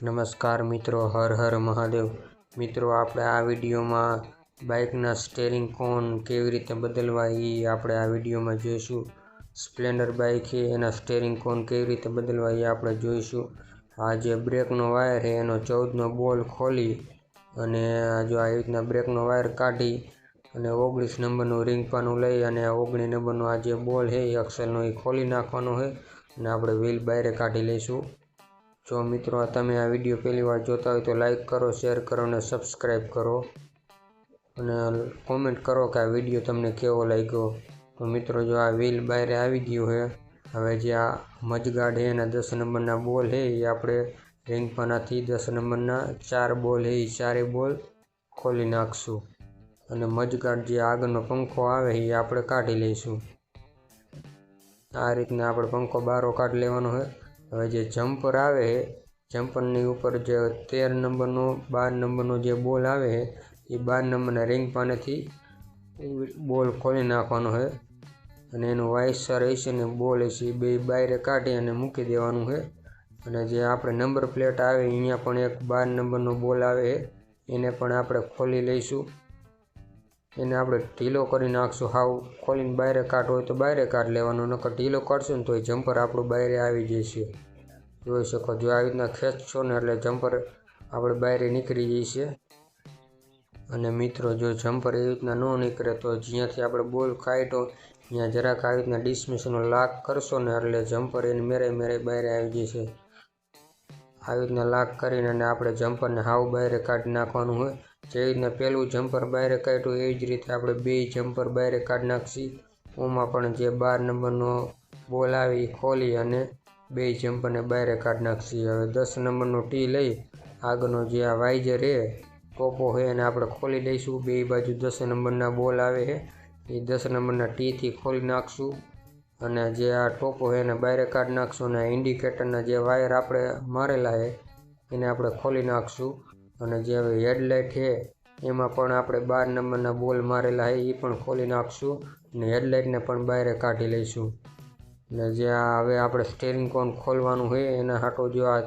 નમસ્કાર મિત્રો, હર હર મહાદેવ. મિત્રો, આપણે આ વિડીયોમાં બાઇકના સ્ટેરિંગ કોન કેવી રીતે બદલવા એ આપણે આ વિડીયોમાં જોઈશું. સ્પ્લેન્ડર બાઇક છે, એના સ્ટેરિંગ કોન કેવી રીતે બદલવા એ આપણે જોઈશું. આ જે બ્રેકનો વાયર છે, એનો ચૌદનો બોલ ખોલી અને જો આવી રીતના બ્રેકનો વાયર કાઢી અને ઓગણીસ નંબરનું રિંગ પાનું લઈ અને ઓગણીસ નંબરનો આ જે બોલ છે, એ અક્ષરનો એ ખોલી નાખવાનો છે અને આપણે વ્હીલ બાયરે કાઢી લઈશું. જો મિત્રો તમે આ વીડિયો પહેલી વાર જોતા હોય તો લાઈક કરો શેર કરો અને સબસ્ક્રાઈબ કરો. અને કોમેન્ટ કરો કે આ વીડિયો તમને કેવો લાગ્યો. તો મિત્રો જો આ વ્હીલ બહાર આવી ગયું છે, હવે જે આ મજગાડ છે એના દસ નંબરના બોલ છે, એ આપણે રિંગ પાનાથી દસ નંબરના ચાર બોલ છે, એ ચારે બોલ ખોલી નાખશું. અને મજગાડ જે આગળનો પંખો આવે એ આપણે કાઢી લઈશું. આ રીતના આપણે પંખો બારો કાઢી લેવાનો છે. હવે જે જમ્પર આવે જમ્પરની ઉપર જે તેર નંબરનો, બાર નંબરનો જે બોલ આવે, એ બાર નંબરના રિંગ પાનેથી બોલ ખોલી નાખવાનો છે અને એનું વાયસર હશે ને બોલ હશે એ બે બાયરે કાઢી અને મૂકી દેવાનું છે અને જે આપણે નંબર પ્લેટ આવે, અહીંયા પણ એક બાર નંબરનો બોલ આવે એને પણ આપણે ખોલી લઈશું. એને આપણે ઢીલો કરી નાખશું. હાવ ખોલીને બાયરે કાટ હોય તો બાયરે કાટ લેવાનો, નકર ઢીલો કરશું ને તો એ જમ્પર આપણું બાયરે આવી જશે. જોઈ શકો જો આવી રીતના ખેંચશો ને એટલે જમ્પર આપણે બાયરે નીકળી જશે. અને મિત્રો, જો જમ્પર એવી રીતના ન નીકળે તો જ્યાંથી આપણે બોલ કાઢ્યો, ત્યાં જરાક આવી રીતના ડિસમિસનો લાક કરશો ને એટલે જમ્પર એને મેરે મેરે બાયરે આવી જશે. આવી રીતના લાક કરીને અને આપણે જમ્પરને હાવ બાયરે કાઢી નાખવાનું હોય. જેવી રીતના પહેલું જમ્પર બહાર કાઢ્યું એવી જ રીતે આપણે બે જમ્પર બાયરે કાઢી નાખશી. ઓમાં પણ જે બાર નંબરનો બોલ આવે ખોલી અને બે જમ્પરને બહાર કાઢી નાખશી. હવે દસ નંબરનો ટી લઈ, આગળનો જે આ વાઇઝર એ ટોપો છે એને આપણે ખોલી લઈશું બે બાજુ દસ નંબરના બોલ આવે છે, એ દસ નંબરના ટીથી ખોલી નાખશું. અને જે આ ટોપો છે એને બહાર કાઢી નાખશું અને ઇન્ડિકેટરના જે વાયર આપણે મારેલા છે, એને આપણે ખોલી નાખશું. અને જે હવે હેડલાઇટ છે, એમાં પણ આપણે બાર નંબરના બોલ મારેલા છે એ પણ ખોલી નાખશું અને હેડલાઇટને પણ બહાર કાઢી લઈશું. અને જે હવે આપણે સ્ટેરિંગ કોન ખોલવાનું હોય એના હાટો જો આ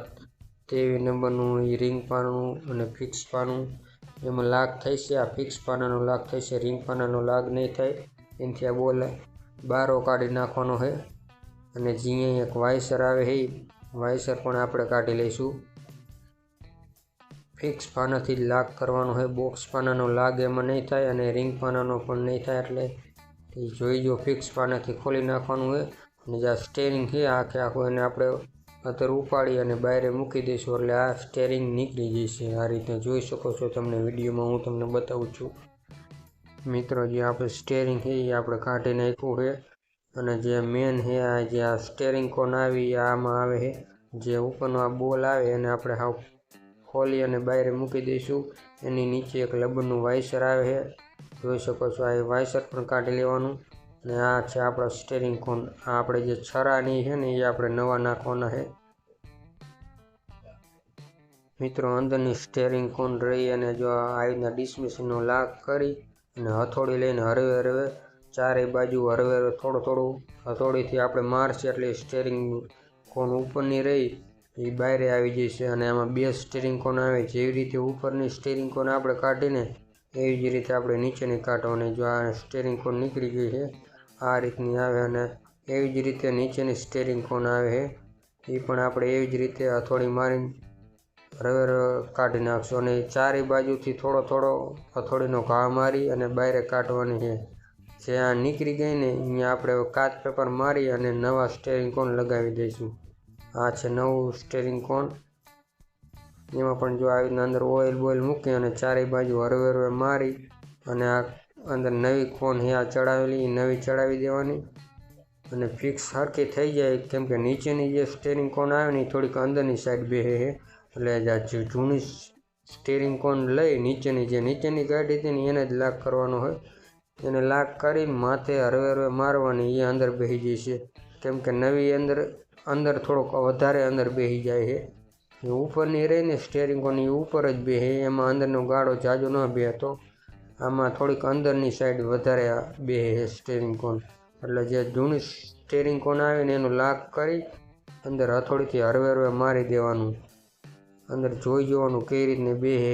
તેવી નંબરનું એ રિંગ પાનું અને ફિક્સ પાનું એમાં લાગ થશે આ ફિક્સ પાનાનો લાગ થશે રિંગ પાનાનો લાગ નહીં થાય, એનાથી આ બોલ બારો કાઢી નાખવાનો છે. અને જ્યાં એક વાઇસર આવે છે વાઇસર પણ આપણે કાઢી લઈશું. ફિક્સ પાનાથી લાગ કરવાનો હોય. બોક્સ પાનાનો લાગ એમાં નહીં થાય અને રિંગ પાનાનો પણ નહીં થાય એટલે એ જોઈ જો ફિક્સ પાનાથી ખોલી નાખવાનું હોય અને જે આ સ્ટેરિંગ છે આખે આખું એને આપણે અત્યારે ઉપાડી અને બહાર મૂકી દઈશું એટલે આ સ્ટેરિંગ નીકળી જશે. આ રીતે જોઈ શકો છો તમને વિડીયોમાં હું તમને બતાવું છું. મિત્રો, જે આપણે સ્ટેરિંગ છે, એ આપણે કાઢી નાખ્યું છે અને જે મેન છે, આ જે આ સ્ટેરિંગ કોન આવી આમાં આવે છે. જે ઉપરનો આ બોલ આવે એને આપણે હાવ ખોલી અને બહાર મૂકી દઈશું. એની નીચે એક લબરનું વાઇસર આવે છે. જોઈ શકો છો, આ વાઇસર પણ કાઢી લેવાનું. અને આ છે આપણા સ્ટેરિંગ કોન આ આપણે જે છરાની છે ને, એ આપણે નવા નાખવાના છે. મિત્રો, અંદરની સ્ટેરિંગ કોન રહી અને જો આવી રીતના ડિસમિસનો લાગ કરી અને હથોડી લઈને હરવે હરવે ચારે બાજુ હરવે હરવે થોડું થોડું. હથોડીથી આપણે મારશે એટલે સ્ટેરિંગ કોન ઉપરની રહી. એ બાયરે આવી જશે અને આમાં બે સ્ટેરિંગ કોન આવે જેવી રીતે ઉપરની સ્ટેરિંગ કોન આપણે કાઢીને એવી જ રીતે આપણે નીચેની કાઢવાની જો આ સ્ટેરિંગ કોન નીકળી ગઈ છે, આ રીતની આવે અને એવી જ રીતે નીચેની સ્ટેરિંગ કોન આવે છે. એ પણ આપણે એવી જ રીતે હથોડી મારીને રવે કાઢી નાખશું અને ચારે બાજુથી થોડો થોડો હથોડીનો ઘા મારી અને બહાર કાઢવાની છે. જે આ નીકળી ગઈ ને અહીંયા આપણે કાચ પેપર મારી અને નવા સ્ટેરિંગ કોન લગાવી દઈશું. આ છે નવું સ્ટેરિંગ કોન એમાં પણ જો આવી રીતના અંદર ઓઇલ બોઇલ મૂકી અને ચારે બાજુ હરવે હરવે મારી અને આ અંદર નવી કોન હે આ ચડાવેલી નવી ચડાવી દેવાની. અને ફિક્સ સરખી થઈ જાય, કેમ કે નીચેની જે સ્ટેરિંગ કોન આવે ને એ થોડીક અંદરની સાઈડ છે એટલે જે જૂની સ્ટેરિંગ કોન લઈ નીચેની જે નીચેની કાઢી હતી ને એને જ લાક કરવાનો હોય. એને લાક કરીને માથે હરવે હરવે મારવાની, એ અંદર બેસી જશે કેમ કે નવી અંદર અંદર થોડોક વધારે અંદર બેસી જાય છે. એ ઉપરની રહીને સ્ટેરિંગ કોની ઉપર જ બેસે એમાં અંદરનો ગાળો જાજો ન બેહતો. આમાં થોડીક અંદરની સાઈડ વધારે બેસે છે સ્ટેરિંગ કોન એટલે જે જૂની સ્ટેરિંગ કોન આવે ને એનું લાક કરી અંદર હથોડીથી હરવે હરવે મારી દેવાનું. અંદર જોઈ જોવાનું કઈ રીતને બેહે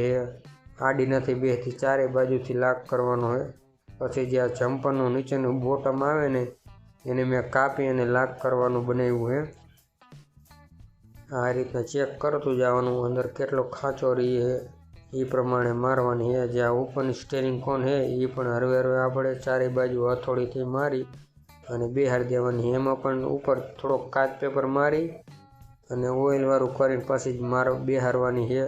આડી નથી બેથી ચારે બાજુથી લાક કરવાનો હોય પછી જે આ જમ્પરનું નીચેનું બોટમ આવે ને, એને મેં કાપી અને લાક કરવાનું બનાવ્યું છે. આ રીતના ચેક કરતું જવાનું. અંદર કેટલો ખાંચો રહી છે એ પ્રમાણે મારવાની છે જે આ ઉપરની સ્ટેરિંગ કોન છે એ પણ હરવે હરવે આપણે ચારે બાજુ હથોડીથી મારી અને બેહાર દેવાની એમાં પણ ઉપર થોડોક કાચ પેપર મારી અને ઓઇલવાળું કરીને પછી જ મારો બેહારવાની છે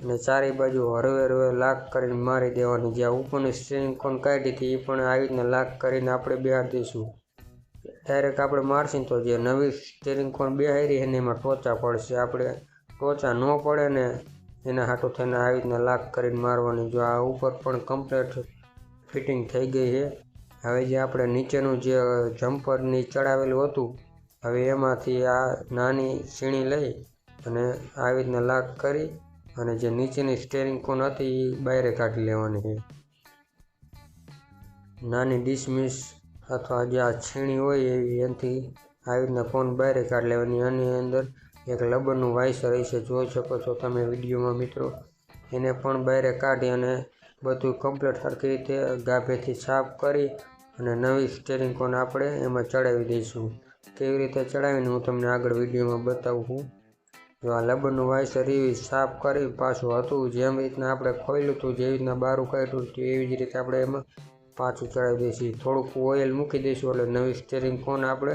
અને ચારે બાજુ હરવે હરવે લાક કરીને મારી દેવાની. જે ઉપરની સ્ટેરિંગ કોન કાઢી હતી એ પણ આવી રીતના લાક કરીને આપણે બેહાર દઈશું. ડાયરેક્ટ આપણે મારશું તો જે નવી સ્ટેરિંગ કોન બેહારી એને એમાં ટોચા પડશે. આપણે ટોચા ન પડે ને એના હાટું થઈને આવી રીતના લાક કરીને મારવાની. જો આ ઉપર પણ કમ્પ્લીટ ફિટિંગ થઈ ગઈ છે. હવે જે આપણે નીચેનું જે જમ્પરની ચડાવેલું હતું, હવે એમાંથી આ નાની સીણી લઈ અને આવી રીતના લાક કરી અને જે નીચેની સ્ટેરિંગ કોન હતી એ બહાર કાઢી લેવાની છે. નાની ડિસમિસ અથવા જે આ છીણી હોય એવી એનાથી આવી રીતના કોન બહાર કાઢી લેવાની? આની અંદર એક લબરનું વાઇસર હશે. જોઈ શકો છો તમે વિડીયોમાં મિત્રો. એને પણ બહાર કાઢી અને બધું કમ્પ્લીટ સરખી રીતે ગાભેથી સાફ કરી અને નવી સ્ટેરિંગ કોન આપણે એમાં ચડાવી દઈશું. કેવી રીતે ચડાવીને હું તમને આગળ વિડીયોમાં બતાવું છું. જો આ લબરનું વાઇસર એવી સાફ કરી પાછું હતું, જેમ રીતના આપણે ખોલ્યું હતું, જેવી રીતના બારું કાઢ્યું હતું, એવી જ રીતે આપણે એમાં પાછું ચડાવી દઈશું. થોડુંક ઓઇલ મૂકી દઈશું, એટલે નવી સ્ટેરિંગ કોન આપણે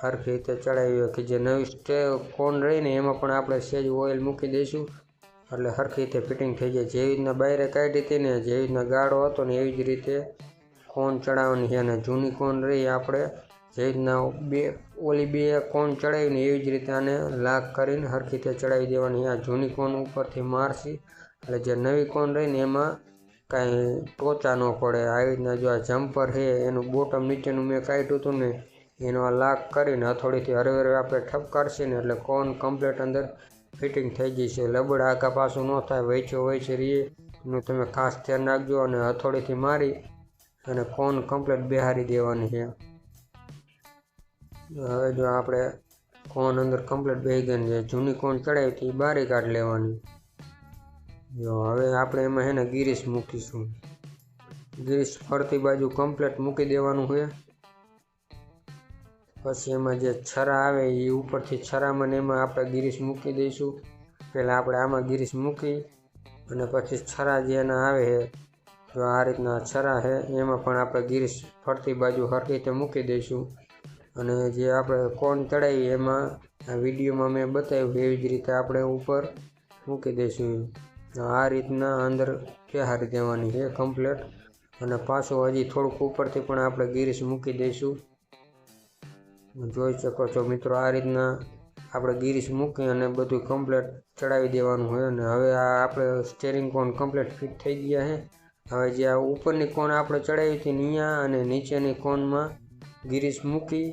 સરખી રીતે ચડાવી કે જે નવી સ્ટે કોન રહીને એમાં પણ આપણે સેજ ઓઇલ મૂકી દઈશું. એટલે સરખી રીતે ફિટિંગ થઈ જાય. જેવી રીતના બાયરે કાઢી હતી ને, જેવી રીતના ગાળો હતો ને, એવી જ રીતે કોન ચડાવવાની છે. અને જૂની કોન રહી આપણે જેવી રીતના બે, ઓલી બે કોન ચડાવીને એવી જ રીતે આને લાગ કરીને સરખી રીતે ચડાવી દેવાની આ જૂની કોન ઉપરથી મારશી. એટલે જે નવી કોન રહીને એમાં કાંઈ ટોચા ન પડે. આવી રીતના જો આ જમ્પર છે, એનું બોટમ નીચેનું મેં કાઢ્યું હતું ને, એનો આ લાક કરીને હથોડીથી હરે હરે આપણે ઠપકારશે ને, એટલે કોન કમ્પ્લેટ અંદર ફિટિંગ થઈ જશે લબડ આખા પાછું ન થાય વેચ્યો વેચી રહીએ. એનું તમે ખાસ ધ્યાન રાખજો અને હથોડીથી મારી અને કોન કમ્પ્લેટ બેહારી દેવાની છે. હવે જો આપણે કોન અંદર કમ્પ્લેટ બેહી ગઈ છે જૂની કોન ચડાવી હતી બારી કાઢ લેવાની. જો, હવે આપણે એમાં છે ને ગિરીશ મૂકીશું. ગિરીશ ફરતી બાજુ કમ્પ્લેટ મૂકી દેવાનું છે. પછી એમાં જે છરા આવે એ ઉપરથી છરામાં ને એમાં આપણે ગિરીશ મૂકી દઈશું. પહેલાં આપણે આમાં ગિરીશ મૂકી અને પછી છરા જે એના આવે છે, જો આ રીતના છરા છે, એમાં પણ આપણે ગિરીશ ફરતી બાજુ હરકી રીતે મૂકી દઈશું. અને જે આપણે કોણ ચડાવી એમાં આ વિડીયોમાં મેં બતાવ્યું એવી જ રીતે આપણે ઉપર મૂકી દઈશું. આ રીતના અંદર બેહારી દેવાની છે કમ્પ્લેટ અને પાછું હજી થોડુંક ઉપરથી પણ આપણે ગિરીશ મૂકી દઈશું. જોઈ શકો છો મિત્રો આ રીતના આપણે ગિરીશ મૂકી અને બધું કમ્પ્લેટ ચડાવી દેવાનું હોય. અને હવે આ આપણે સ્ટેરિંગ કોન કમ્પ્લેટ ફિટ થઈ ગયા છે. હવે જે આ ઉપરની કોન આપણે ચડાવી હતી અહીંયા અને નીચેની કોનમાં ગિરીશ મૂકી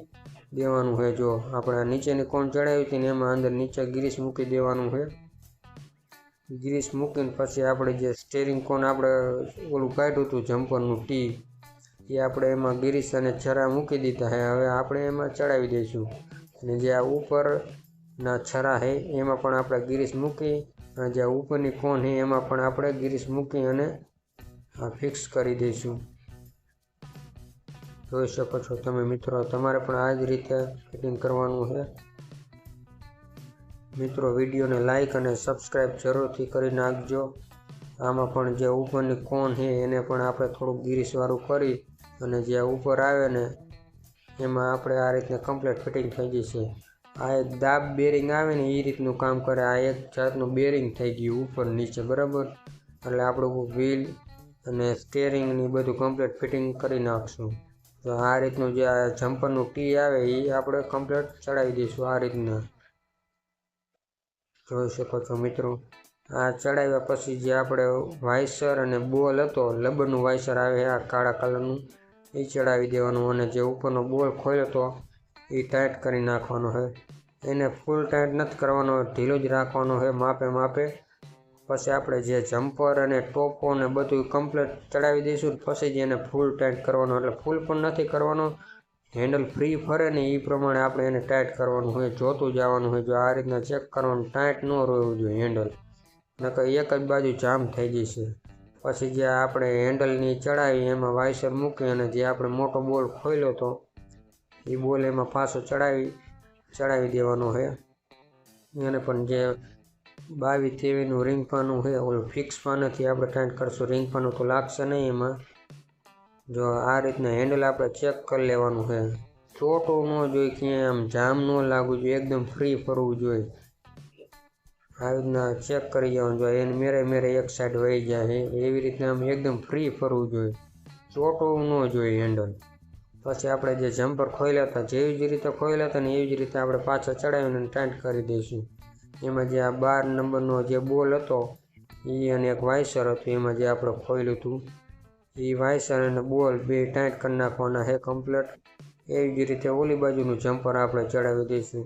દેવાનું હોય. જો આપણે નીચેની કોન ચડાવી હતી ને એમાં અંદર નીચે ગિરીશ મૂકી દેવાનું છે ગિરીશ મૂકીને પછી આપણે જે સ્ટેરિંગ કોન આપણે ઓલું કાઢ્યું હતું જમ્પરનું ટી એ આપણે એમાં ગ્રીસ અને છરા મૂકી દીધા છે હવે આપણે એમાં ચડાવી દઈશું. અને જે આ ઉપરના છરા છે એમાં પણ આપણે ગ્રીસ મૂકી, અને જે ઉપરની કોન છે એમાં પણ આપણે ગ્રીસ મૂકી અને ફિક્સ કરી દઈશું. જોઈ શકો છો તમે મિત્રો, તમારે પણ આ જ રીતે ફિટિંગ કરવાનું છે મિત્રો, વિડીયોને લાઈક અને સબસ્ક્રાઈબ જરૂરથી કરી નાખજો. આમાં પણ જે ઉપરની કોન છે એને પણ આપણે થોડુંક ગિરીશવાળું કરી અને જે ઉપર આવે ને, એમાં આપણે આ રીતને કમ્પ્લીટ ફિટિંગ થઈ જશે આ એક દાબ બેરિંગ આવે ને, એ રીતનું કામ કરે. આ એક જાતનું બેરિંગ થઈ ગયું ઉપર નીચે, બરાબર? એટલે આપણું વ્હીલ અને સ્ટેરિંગની બધું કમ્પ્લીટ ફિટિંગ કરી નાખશું. તો આ રીતનું જે આ જમ્પરનું ટી આવે એ આપણે કમ્પ્લીટ ચડાવી દઈશું આ રીતના. જોઈ શકો છો મિત્રો. આ ચડાવ્યા પછી જે આપણે વાઇસર અને બોલ હતો લબરનું વાઇસર આવે આ કાળા કલરનું, એ ચડાવી દેવાનું અને જે ઉપરનો બોલ ખોલ્યો હતો એ ટાઈટ કરી નાખવાનો છે. એને ફૂલ ટાઈટ નથી કરવાનો, ઢીલો જ રાખવાનો છે, માપે માપે. પછી આપણે જે જમ્પર અને ટોપો ને બધું કમ્પ્લીટ ચડાવી દઈશું પછી જ એને ફૂલ ટાઈટ કરવાનો, એટલે ફૂલ પણ નથી કરવાનો. હેન્ડલ ફ્રી ફરે ને એ પ્રમાણે આપણે એને ટાઈટ કરવાનું હોય, જોતું જવાનું હોય, જો આ રીતના ચેક કરવાનું ટાઈટ ન રહેવું જોઈએ હેન્ડલ નકર એક જ બાજુ જામ થઈ જશે. પછી જે આપણે હેન્ડલની ચડાવી એમાં વાઇસર મૂકી અને જે આપણે મોટો બોલ ખોલ્યો હતો એ બોલ એમાં પાછો ચડાવી ચડાવી દેવાનો છે એને પણ જે બાવીસ તેવીનું રિંગ પાનું છે ઓલું ફિક્સ પાનેથી આપણે ટાઈટ કરશું. રિંગ પાનું તો લાગશે નહીં એમાં. જો આ રીતના હેન્ડલ આપણે ચેક કરી લેવાનું છે. ચોટું ન જોઈએ, ક્યાંય આમ જામ ન લાગવું જોઈએ, એકદમ ફ્રી ફરવું જોઈએ. આવી રીતના ચેક કરી જવાનું જોઈએ એને મેરે મેરે એક સાઈડ વહી જાય એવી રીતના આમ એકદમ ફ્રી ફરવું જોઈએ. ચોટવું ન જોઈએ હેન્ડલ પછી આપણે જે જમ્પર ખોલ્યા હતા, જેવી જ રીતે ખોલ્યા હતા ને એવી જ રીતે આપણે પાછા ચડાવીને ટાઈટ કરી દઈશું. એમાં જે આ બાર નંબરનો જે બોલ હતો એ અને એક વાઇસર હતું, એમાં જે આપણે ખોલ્યું હતું. એ વાઇસર અને બોલ બે ટાઈટ કરી નાખવાના છે કમ્પ્લેટ એવી જ રીતે ઓલી બાજુનું જમ્પર આપણે ચડાવી દઈશું.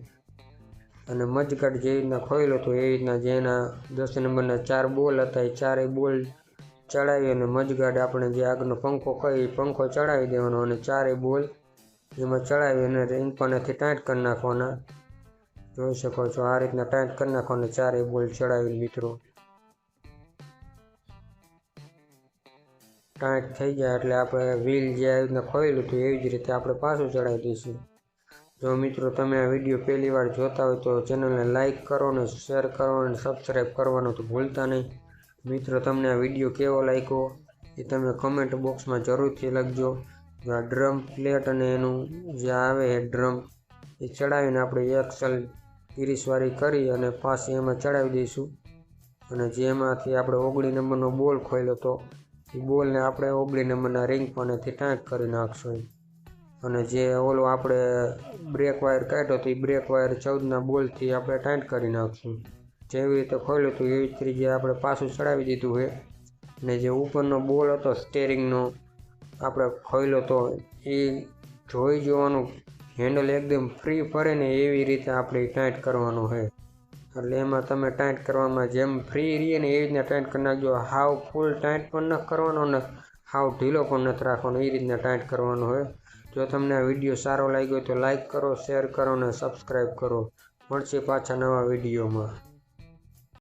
અને મજગાટ જેવી રીતના ખોયેલો હતો એવી રીતના જેના દસ નંબરના ચાર બોલ હતા, એ ચારેય બોલ ચડાવી અને મજગાડ આપણે જે આગળનો પંખો કહી એ પંખો ચડાવી દેવાનો અને ચારેય બોલ એમાં ચડાવી અને રિંગ પાનેથી ટાઈટ કરી નાખવાના. જોઈ શકો છો આ રીતના ટાઈટ કરી નાખવાના ચારેય બોલ ચડાવી મિત્રો. ટાઈટ થઈ જાય એટલે આપણે વ્હીલ જે આવી રીતના ખોયેલું હતું એવી જ રીતે આપણે પાછું ચડાવી દઈશું. જો મિત્રો તમે આ વીડિયો પહેલી વાર જોતા હોય તો ચેનલને લાઇક કરો ને શેર કરો અને સબસ્ક્રાઈબ કરવાનું તો ભૂલતા નહીં. મિત્રો, તમને આ વીડિયો કેવો લાગ્યો એ તમે કમેન્ટ બોક્સમાં જરૂરથી લખજો. આ ડ્રમ પ્લેટ અને એનું જે આવે એ ડ્રમ એ ચડાવીને આપણે એક્સલ ત્રીસવાળી કરી અને પાછી એમાં ચડાવી દઈશું. અને જેમાંથી આપણે ઓગણી નંબરનો બોલ ખોલ્યો હતો એ બોલને આપણે ઓગળી નંબરના રિંગ પાનેથી ટાંક કરી નાખશું અને જે ઓલો આપણે બ્રેક વાયર કાઢ્યો તો એ બ્રેક વાયર ચૌદના બોલથી આપણે ટાઈટ કરી નાખશું. જેવી રીતે ખોલ્યું હતું, એવી જ રીતે આપણે પાછું ચડાવી દીધું છે. અને જે ઉપરનો બોલ હતો સ્ટેરિંગનો આપણે ખોલ્યો હતો એ જોઈ જોવાનું હેન્ડલ એકદમ ફ્રી ફરે ને એવી રીતે આપણે ટાઈટ કરવાનું છે. એટલે એમાં તમે ટાઈટ કરવામાં જેમ ફ્રી રહીએ ને એવી રીતના ટાઈટ કરી નાખજો. હાવ ફૂલ ટાઈટ પણ નથી કરવાનો ને હાવ ઢીલો પણ નથી રાખવાનો. એ રીતના ટાઈટ કરવાનો હોય. જો તમને આ વીડિયો સારો લાગ્યો તો લાઈક કરો શેર કરો અને સબસ્ક્રાઈબ કરો. મળશે પાછા નવા વિડીયોમાં.